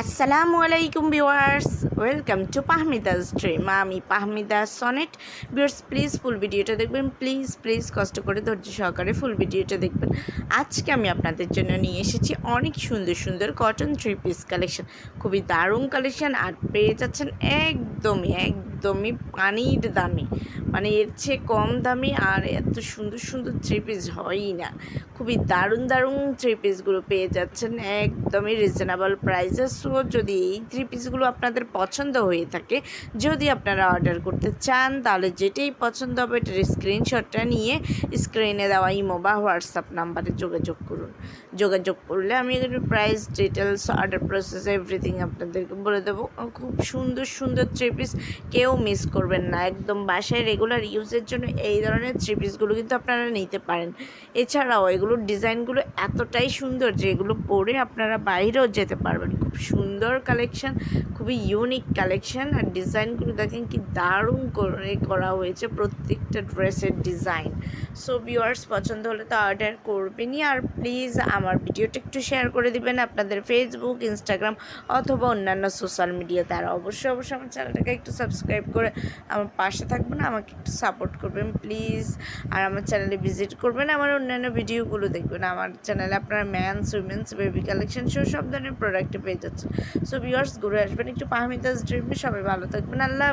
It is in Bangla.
আসসালামু আলাইকুম viewers welcome to Fahmida stream আমি Fahmida Sonet viewers please full ভিডিওটা দেখবেন। প্লিজ প্লিজ কষ্ট করে ধৈর্য সহকারে ফুল ভিডিওটা দেখবেন। আজকে আমি আপনাদের জন্য নিয়ে এসেছি অনেক সুন্দর সুন্দর কটন থ্রি পিস কালেকশন খুবই দারুণ কালেকশন আর পেয়ে যাচ্ছেন একদমই একদমই পানির দামে। মানে এর চেয়ে কম দামি আর এত সুন্দর সুন্দর থ্রি পিস হয়ই না। খুবই দারুণ দারুণ থ্রি পিসগুলো পেয়ে যাচ্ছেন, একদমই রিজনেবল প্রাইসে সো যদি এই থ্রি পিসগুলো আপনাদের পছন্দ হয়ে থাকে, যদি আপনারা অর্ডার করতে চান, তাহলে যেটাই পছন্দ হবে, এটার স্ক্রিনশটটা নিয়ে স্ক্রিনে দেওয়া ইমো বা হোয়াটসঅ্যাপ নাম্বারে যোগাযোগ করুন। যোগাযোগ করলে আমি price details order process everything আপনাদেরকে বলে দেবো। খুব সুন্দর সুন্দর থ্রি পিস কেউ মিস করবেন না। একদম বাসায় রেগুলার ইউজের জন্য এই ধরনের থ্রি পিসগুলো কিন্তু আপনারা নিতে পারেন। এছাড়াও এগুলোর ডিজাইনগুলো এতটাই সুন্দর যে এগুলো পরে আপনারা বাইরেও যেতে পারবেন। খুব সুন্দর কালেকশান খুবই ইউনিক কালেকশান আর ডিজাইনগুলো দেখেন কি দারুণ করে করা হয়েছে প্রত্যেকটা ড্রেসের ডিজাইন সো ভিউয়ার্স পছন্দ হলে তো অর্ডার করবেনই। আর প্লিজ আমার ভিডিওটা একটু শেয়ার করে দিবেন আপনাদের ফেসবুক ইনস্টাগ্রাম অথবা অন্যান্য সোশ্যাল মিডিয়াতে আর অবশ্যই অবশ্যই আমার চ্যানেলটাকে একটু সাবস্ক্রাইব করে আমার পাশে থাকবেন, আমাকে একটু সাপোর্ট করবেন প্লিজ আর আমার চ্যানেলে ভিজিট করবেন, আমার অন্যান্য ভিডিওগুলো দেখবেন। আমার চ্যানেলে আপনারা ম্যানস উইমেন্স বেবি কালেকশন সহ সব ধরনের প্রোডাক্ট পেয়ে যাচ্ছেন। সো ভিউয়ার্স ঘুরে আসবেন একটু পাহমিদাস ড্রিমে সবাই ভালো থাকবেন। আল্লাহ